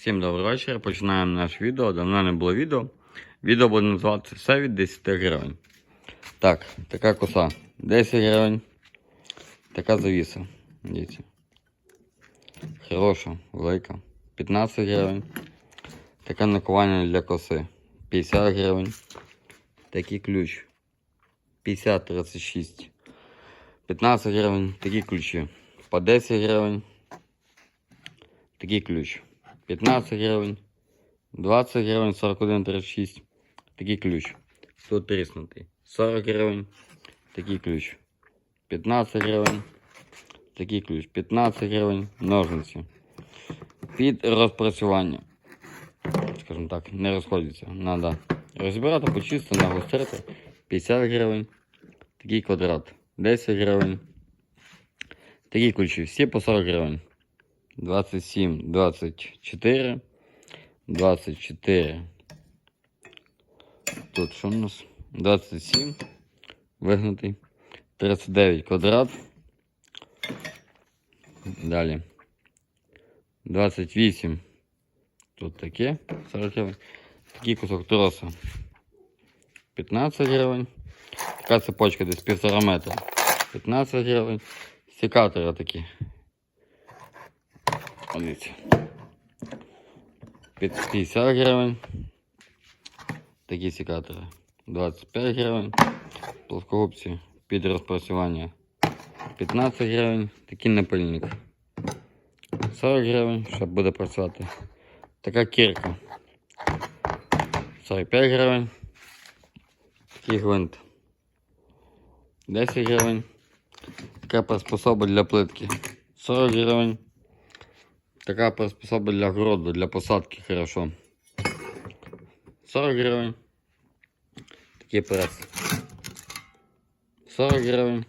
Всім добрий вечір. Починаємо наше відео. Давно не було відео. Відео буде називатися все від 10 гривень. Так, така коса 10 гривень. Така завіса. Дивіться. Хороша, велика. 15 гривень. Таке накування для коси. 50 гривень. Такий ключ. 50-36. 15 гривень. Такі ключі. По 10 гривень. Такий ключ. 15 гривень. 20 гривень, 41,36. Такий ключ. Тут тріснутий. 40 гривень. Такий ключ. 15 гривень. Такий ключ. 15 гривень. Ножниці. Під розпрацювання. Скажімо так, не розходяться. Надо розбирати, почистити, нагострити. 50 гривень. Такий квадрат. 10 гривень. Такі ключі. Всі по 40 гривень. 27, 24, 24. Тут що у нас? 27. Вигнутий. 39 квадрат. Далі. 28. Тут таке. 40 гривень. Такий кусок троса. 15 гривень. Така цепочка десь півтора метра. 15 гривень. Секатори такі. Дивіться. Під 50 гривень. Такі секатори. 25 гривень. Плоскогубці під розпрацювання. 15 гривень. Такий напильник. 40 гривень, щоб буде працювати. Така кірка. 45 гривень. Такий гвинт. 10 гривень. Така приспособа для плитки. 40 гривень. Така приспособа для городу, для посадки хорошо. 40 гривень. Такий прес. 40 гривень.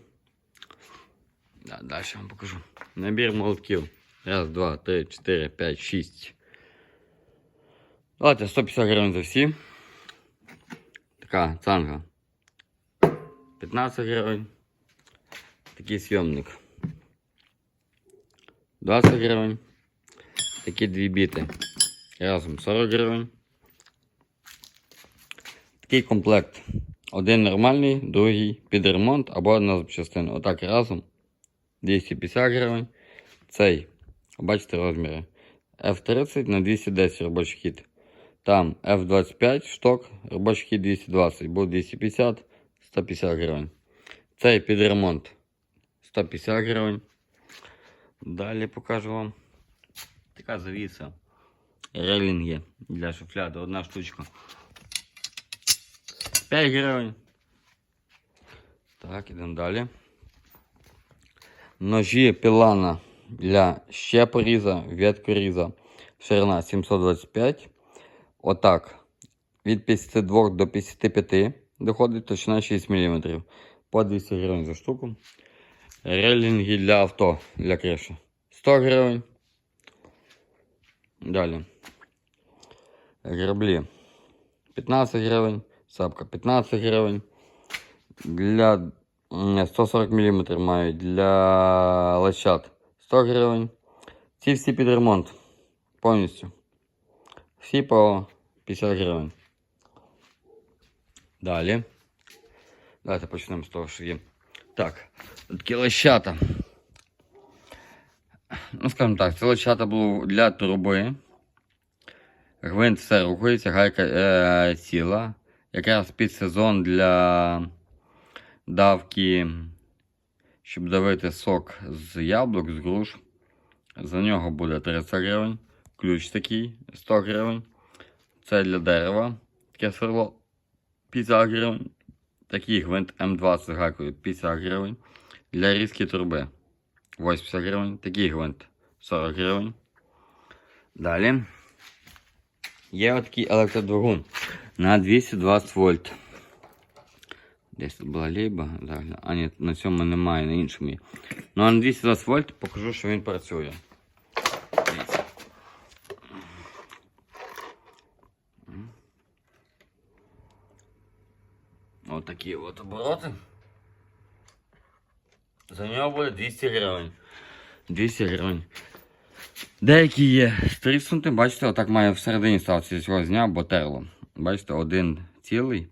Да, далі вам покажу. Набір молотків. Раз, два, три, чотири, п'ять, шість. Давайте 150 гривень за всі. Така цанга. 15 гривень. Такий зйомник. 20 гривень. Такі дві біти. Разом 40 гривень. Такий комплект. Один нормальний, другий під ремонт або на запчастину. Отак разом. 250 гривень. Цей. Бачите розміри. F30 на 210 робочий хід. Там F25 шток, робочий хід 220, буде 250, 150 гривень. Цей під ремонт 150 гривень. Далі покажу вам. Така завіса. Релінги для шуфляди. Одна штучка. 5 гривень. Так, ідемо далі. Ножі пілана для щепоріза, веткоріза. Ширина 725. Отак. Від 52 до 55 доходить точна 6 мм. По 200 гривень за штуку. Релінги для авто, для криші. 100 гривень. Далі. Граблі. 15 гривень. Сапка 15 гривень. Для м, 140 мм мають для лещат 100 гривень. Ці всі під ремонт. Повністю. Всі по 50 гривень. Далі. Давайте почнемо з того, що є. Так, такі лещата. Ну, скажімо так, це лещата було для труби. Гвинт все рухається, гайка е, ціла. Якраз під сезон для давки, щоб давити сок з яблук, з груш. За нього буде 30 гривень. Ключ такий 100 гривень. Це для дерева. Таке сверло 50 гривень. Такий гвинт М2 з гайкою 50 гривень. Для різки труби 80 гривень. Такий гвинт 40 гривень. Далі. Є отакий електродвигун на 220 вольт. Десь тут була лейба. Так, А ні, на цьому немає, на іншому є. Ну а на 220 вольт покажу, що він працює. Ось такі от обороти. За нього буде 200 гривень. 200 гривень. Деякі є стріснути, бачите, отак має всередині ставитися цього зняв, бо терло. Бачите, один цілий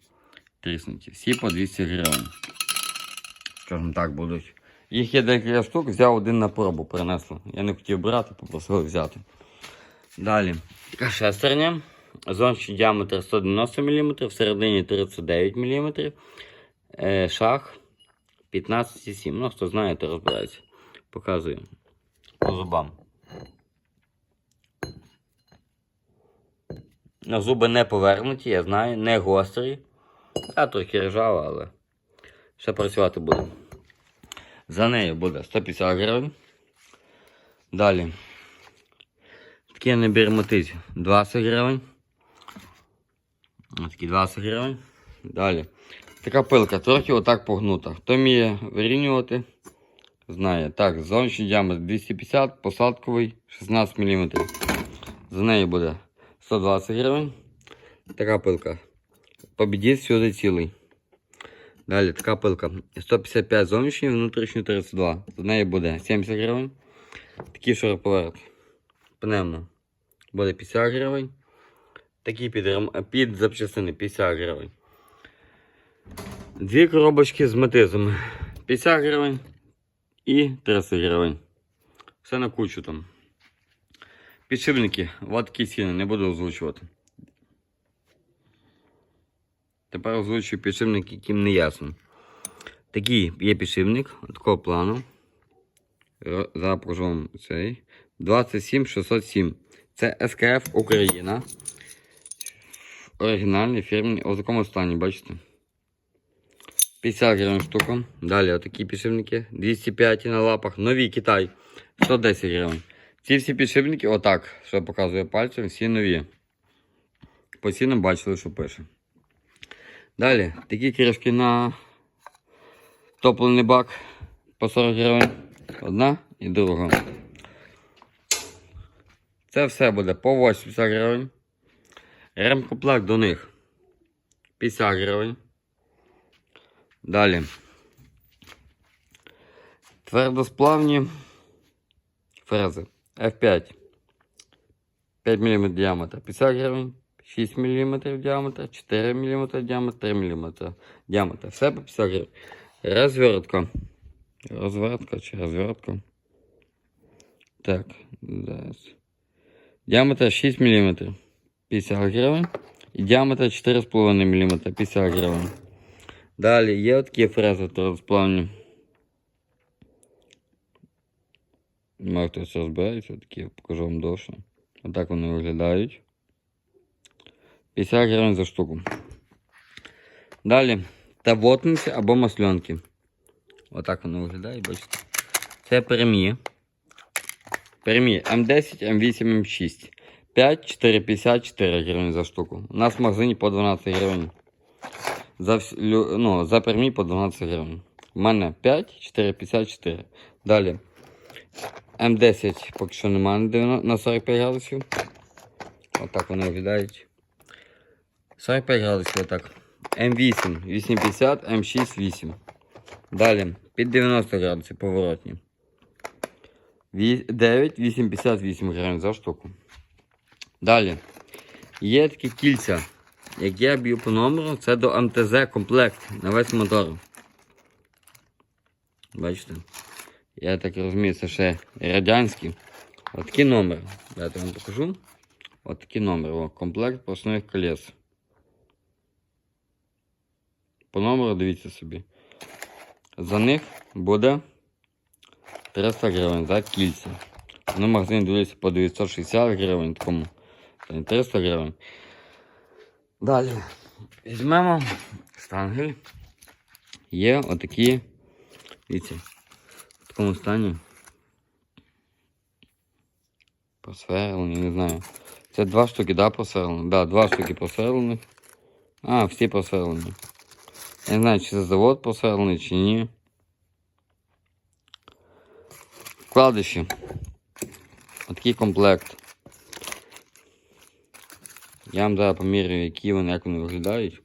тріснуті. Всі по 200 гривень. Скажімо так, будуть. Їх є декілька штук, взяв один на пробу, принесло. Я не хотів брати, попросив взяти. Далі. Шестерня. Зовнішній діаметр 190 мм, всередині 39 мм. Е, шах 15,7. Ну, хто знає, то розбирається. Показую. По зубам. Зуби не повернуті, я знаю, не гострі. А трохи ржава, але ще працювати буде. За нею буде 150 гривень. Далі. Такий набір мотиць 20 гривень. Ось Такі 20 гривень. Далі. Така пилка, трохи отак погнута. Хто вміє вирівнювати, знає. Так, зовнішній діаметр 250, посадковий 16 мм. За нею буде 120 гривень. Така пилка. Побідіть сюди цілий. Далі така пилка. 155 зовнішній, внутрішній 32. За неї буде 70 гривень. Такий шуруповерт. Пневмо. Буде 50 гривень. Такі під, під запчастини 50 гривень. Дві коробочки з метизами. 50 гривень і 300 гривень. Все на кучу там. Підшипники, от ціни, не буду озвучувати. Тепер озвучую підшипник, яким не ясно. Такий є підшипник такого плану. Зараз вам цей. 27607. Це СКФ Україна. Оригінальний фірмний. У такому стані, бачите? 50 гривень штука. Далі отакі підшипники. 205 на лапах. Нові Китай. 110 гривень. Ці всі підшипники, отак, що показує пальцем, всі нові. По цінам бачили, що пише. Далі, такі кришки на топлений бак по 40 гривень. Одна і друга. Це все буде по 80 гривень. Ремкомплект до них 50 гривень. Далі. Твердосплавні фрези F5. 5 мм діаметр 50 гривень. 6 мм діаметр, 4 мм діаметр, 3 мм діаметр. Все по 50 гривень. Розвертка. Розвертка чи розвертка. Так, зараз. Діаметр 6 мм. 50 гривень. І діаметр 4,5 мм. 50 гривень. Далі є такі фрези твердосплавні. Може хтось розбирається, такі покажу вам довше. Отак вони виглядають. 50 гривень за штуку. Далі тавотниці або масльонки. Отак вони виглядають, бачите. Це перемі. Перемі М10, М8, М6. 5, 4, 54 гривень за штуку. У нас в магазині по 12 гривень. За, ну, за пермі по 12 гривень. У мене 5, 4, 54. Далі. М10 поки що немає на 90 45 градусів. Отак вони виглядають. 45 градусів отак. М8 850, М6 8. Далі під 90 градусів поворотні. Ві- 9 858 гривень за штуку. Далі. Є такі кільця. Як я б'ю по номеру, це до МТЗ комплект на весь мотор. Бачите? Я так розумію, це ще радянський. Отакий номер. Давайте вам покажу. Отакий номер. О, комплект поршневих колес. По номеру дивіться собі. За них буде 300 гривень за кільця. На магазині дивлюся по 960 гривень, такому це 300 гривень. Далі візьмемо штангель. Є отакі, дивіться, в такому стані. Просверлені, не знаю. Це два штуки, да, просверлені? Да, два штуки просверлені. А, всі просверлені. Я не знаю, чи це завод просверлений, чи ні. Вкладиші. Отакий комплект. Я вам зараз поміряю, які вони, як вони виглядають.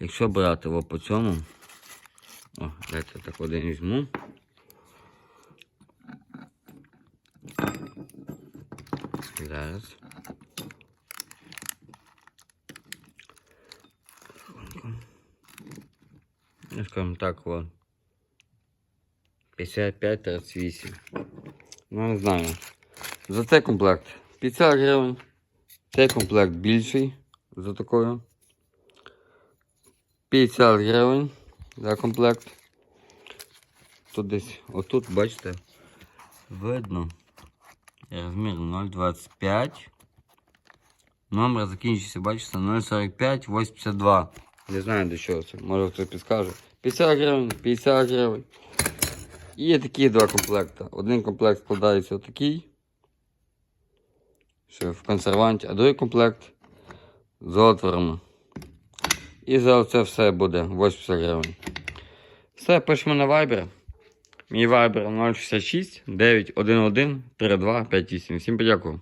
Якщо брати о, по цьому. О, дайте так один візьму. Зараз. Ну, скажімо так, от. 55-38. Ну, не знаю. За цей комплект 50 гривень. Цей комплект більший за такою. 50 гривень за комплект. Тут десь, отут, бачите, видно. Розмір 0,25. Номер закінчився, бачите, 0,45, 82. Не знаю до чого це, може хтось підскаже. 50 гривень, 50 гривень. І є такі два комплекти. Один комплект складається отакий. Що в консерванті, а другий комплект з отворами. І за це все буде 80 гривень. Все, пишемо на Viber. Мій Viber 066 911 3258. Всім подякую.